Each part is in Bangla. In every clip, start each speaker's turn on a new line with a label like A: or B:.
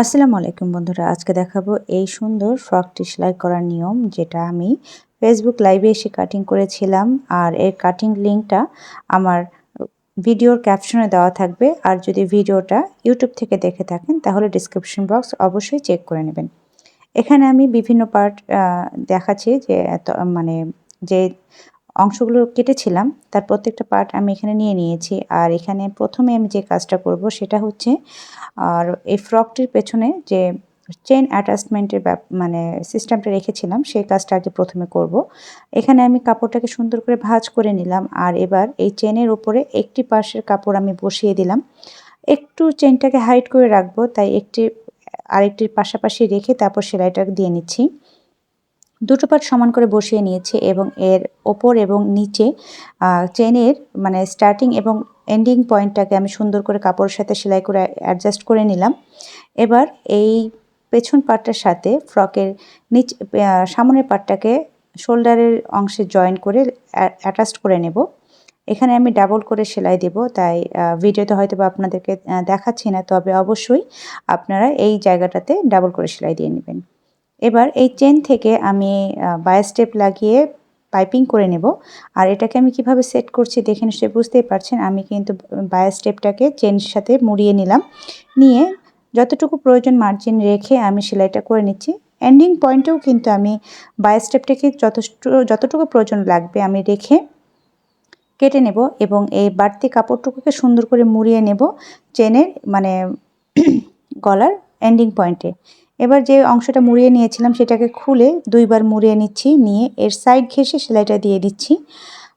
A: আসসালামু আলাইকুম বন্ধুরা, আজকে দেখাবো এই সুন্দর ফ্রকটি সেলাই করার নিয়ম যেটা আমি ফেসবুক লাইভে এসে কাটিং করেছিলাম। আর এর কাটিং লিঙ্কটা আমার ভিডিওর ক্যাপশনে দেওয়া থাকবে। আর যদি ভিডিওটা ইউটিউব থেকে দেখে থাকেন, তাহলে ডিসক্রিপশন বক্স অবশ্যই চেক করে নেবেন। এখানে আমি বিভিন্ন পার্ট দেখাচ্ছি যে মানে যে অংশগুলো কেটেছিলাম, তার প্রত্যেকটা পার্ট আমি এখানে নিয়ে নিয়েছি। আর এখানে প্রথমে আমি যে কাজটা করব সেটা হচ্ছে, আর এই ফ্রকটির পেছনে যে চেন অ্যাটাচমেন্টের মানে সিস্টেমটা রেখেছিলাম, সেই কাজটা আগে প্রথমে করব। এখানে আমি কাপড়টাকে সুন্দর করে ভাজ করে নিলাম, আর এবার এই চেনের উপরে একটি পাশের কাপড় আমি বসিয়ে দিলাম। একটু চেনটাকে হাইট করে রাখব, তাই একটি, আরেকটির পাশাপাশি রেখে তারপর সেলাইটা দিয়ে নিচ্ছি। দুটো পার্ট সমান করে বসিয়ে নিয়েছি এবং এর ওপর এবং নিচে চেনের মানে স্টার্টিং এবং এন্ডিং পয়েন্টটাকে আমি সুন্দর করে কাপড়ের সাথে সেলাই করে অ্যাডজাস্ট করে নিলাম। এবার এই পেছন পাটটার সাথে ফ্রকের নিচ সামনের পাটটাকে শোল্ডারের অংশে জয়েন করে অ্যাটাচ করে নেব। এখানে আমি ডাবল করে সেলাই দেব, তাই ভিডিওতে হয়তো বা আপনাদেরকে দেখাচ্ছি না, তবে অবশ্যই আপনারা এই জায়গাটাতে ডাবল করে সেলাই দিয়ে নেবেন। এবার এই চেন থেকে আমি বায় স্টেপ লাগিয়ে পাইপিং করে নেব। আর এটাকে আমি কীভাবে সেট করছি দেখে নিশ্চয়ই বুঝতেই পারছেন, আমি কিন্তু বায় স্টেপটাকে চেনের সাথে মুড়িয়ে নিলাম। নিয়ে যতটুকু প্রয়োজন মার্জিন রেখে আমি সেলাইটা করে নিচ্ছি। এন্ডিং পয়েন্টেও কিন্তু আমি বায় স্টেপটাকে যথেষ্ট যতটুকু প্রয়োজন লাগবে আমি রেখে কেটে নেব এবং এই বাড়তি কাপড়টুকুকে সুন্দর করে মুড়িয়ে নেব চেনের মানে গলার এন্ডিং পয়েন্টে এবার যে অংশটা মুড়িয়ে নিয়েছিলাম সেটাকে খুলে দুইবার মুড়িয়ে নিচ্ছি, নিয়ে এর সাইড ঘেসে সেলাইটা দিয়ে দিচ্ছি।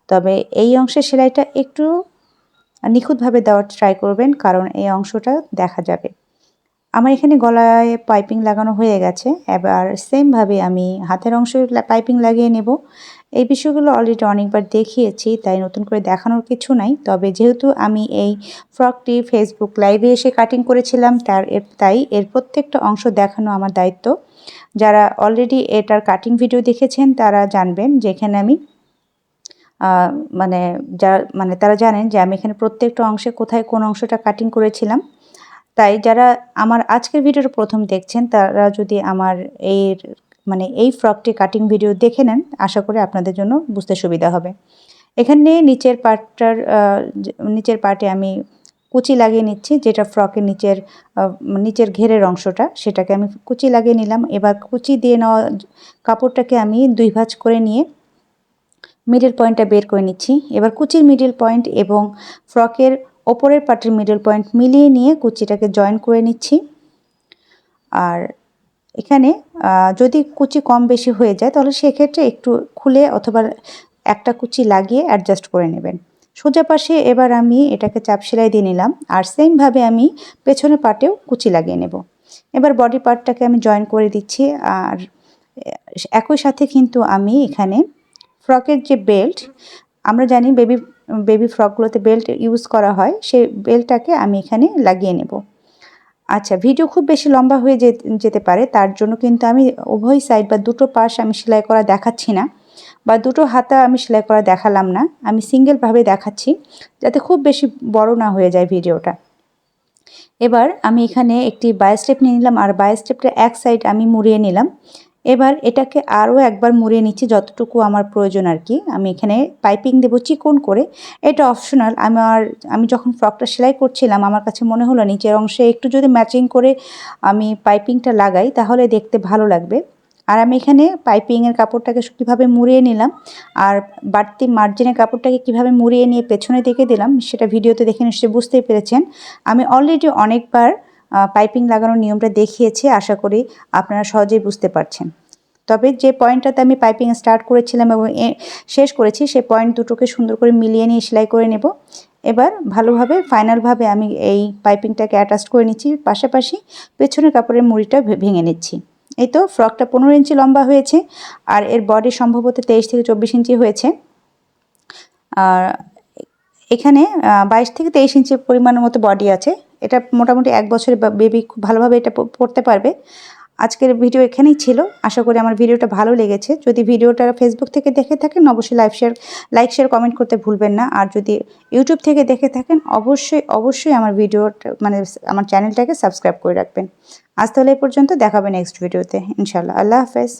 A: তবে এই অংশের সেলাইটা একটু নিখুঁতভাবে দেওয়ার ট্রাই করবেন, কারণ এই অংশটা দেখা যাবে। আমার এখানে গলায় পাইপিং লাগানো হয়ে গেছে। এবার সেমভাবে আমি হাতের অংশ পাইপিং লাগিয়ে নেব। এই বিষয়গুলো অলরেডি অনেকবার দেখিয়েছি, তাই নতুন করে দেখানোর কিছু নাই। তবে যেহেতু আমি এই ফ্রকটি ফেসবুক লাইভে এসে কাটিং করেছিলাম, তার তাই এর প্রত্যেকটা অংশ দেখানো আমার দায়িত্ব। যারা অলরেডি এটার কাটিং ভিডিও দেখেছেন, তারা জানবেন যেখানে আমি মানে যা মানে তারা জানেন যে আমি এখানে প্রত্যেকটা অংশে কোথায় কোন অংশটা কাটিং করেছিলাম। তাই যারা আমার আজকের ভিডিওটা প্রথম দেখছেন, তারা যদি আমার এর মানে এই ফ্রকটি কাটিং ভিডিও দেখে নেন, আশা করি আপনাদের জন্য বুঝতে সুবিধা হবে। এখানে নিচের পার্টটার নিচের পার্টে আমি কুচি লাগিয়ে নিচ্ছি, যেটা ফ্রকের নিচের নিচের ঘেরের অংশটা, সেটাকে আমি কুচি লাগিয়ে নিলাম। এবার কুচি দিয়ে নেওয়া কাপড়টাকে আমি দুই ভাঁজ করে নিয়ে মিডিল পয়েন্টটা বের করে নিচ্ছি। এবার কুচির মিডিল পয়েন্ট এবং ফ্রকের ওপরের পার্টের মিডল পয়েন্ট মিলিয়ে নিয়ে কুচিটাকে জয়েন করে নিচ্ছি। আর এখানে যদি কুচি কম বেশি হয়ে যায়, তাহলে সেক্ষেত্রে একটু খুলে অথবা একটা কুচি লাগিয়ে অ্যাডজাস্ট করে নেবেন। সোজা পাশে এবার আমি এটাকে চাপ সেলাই দিয়ে নিলাম, আর সেমভাবে আমি পেছনের পার্টেও কুচি লাগিয়ে নেব। এবার বডি পার্টটাকে আমি জয়েন করে দিচ্ছি, আর একই সাথে কিন্তু আমি এখানে ফ্রকের যে বেল্ট আমরা জানি বেবি বেবি ফ্রকগুলোতে বেল্ট ইউজ করা হয়, সেই বেল্টটাকে আমি এখানে লাগিয়ে নেব। আচ্ছা ভিডিও খুব বেশি লম্বা হয়ে যেতে পারে, তার জন্য কিন্তু আমি উভয় সাইড বা দুটো পাশ আমি সেলাই করা দেখাচ্ছি না, বা দুটো হাতা আমি সেলাই করা দেখালাম না, আমি সিঙ্গেলভাবে দেখাচ্ছি, যাতে খুব বেশি বড় না হয়ে যায় ভিডিওটা এবার আমি এখানে একটি বাই স্টেপ নিয়ে নিলাম, আর বাই স্টেপটা এক সাইড আমি মুড়িয়ে নিলাম। এবার এটাকে আরও একবার মুড়িয়ে নিচ্ছি যতটুকু আমার প্রয়োজন আর কি। আমি এখানে পাইপিং দেবো চিকন করে। এটা অপশনাল। আমার, আমি যখন ফ্রকটা সেলাই করছিলাম, আমার কাছে মনে হলো নিচের অংশে একটু যদি ম্যাচিং করে আমি পাইপিংটা লাগাই, তাহলে দেখতে ভালো লাগবে। আর আমি এখানে পাইপিংয়ের কাপড়টাকে কীভাবে মুড়িয়ে নিলাম, আর বাড়তি মার্জিনের কাপড়টাকে কীভাবে মুড়িয়ে নিয়ে পেছনে দেখে দিলাম, সেটা ভিডিওতে দেখে নিশ্চয়ই বুঝতেই পেরেছেন। আমি অলরেডি অনেকবার পাইপিং লাগানোর নিয়মটা দেখিয়েছি, আশা করি আপনারা সহজেই বুঝতে পারছেন। তবে যে পয়েন্টটাতে আমি পাইপিং স্টার্ট করেছিলাম এবং শেষ করেছি সেই পয়েন্ট দুটোকে সুন্দর করে মিলিয়ে নিয়ে সেলাই করে নেব। এবার ভালোভাবে, ফাইনালভাবে আমি এই পাইপিংটাকে অ্যাটাচ করে নিচ্ছি, পাশাপাশি পেছনের কাপড়ের মুড়িটা ভেঙে নিচ্ছি। এই তো ফ্রকটা পনেরো ইঞ্চি লম্বা হয়েছে আর এর বডি সম্ভবত তেইশ থেকে চব্বিশ ইঞ্চি হয়েছে। আর এখানে বাইশ থেকে তেইশ ইঞ্চি পরিমাণের মতো বডি আছে। এটা মোটামুটি এক বছরে বেবি খুব ভালোভাবে এটা পড়তে পারবে। আজকের ভিডিও এখানেই ছিল। আশা করি আমার ভিডিওটা ভালো লেগেছে। যদি ভিডিওটা ফেসবুক থেকে দেখে থাকেন, অবশ্যই live share like share comment করতে ভুলবেন না। আর যদি ইউটিউব থেকে দেখে থাকেন, অবশ্যই অবশ্যই আমার ভিডিওটা মানে আমার চ্যানেলটাকে সাবস্ক্রাইব করে রাখবেন। আজ তাহলে এই পর্যন্ত। দেখাবে নেক্সট ভিডিওতে ইনশাল্লাহ আল্লাহ হাফেজ।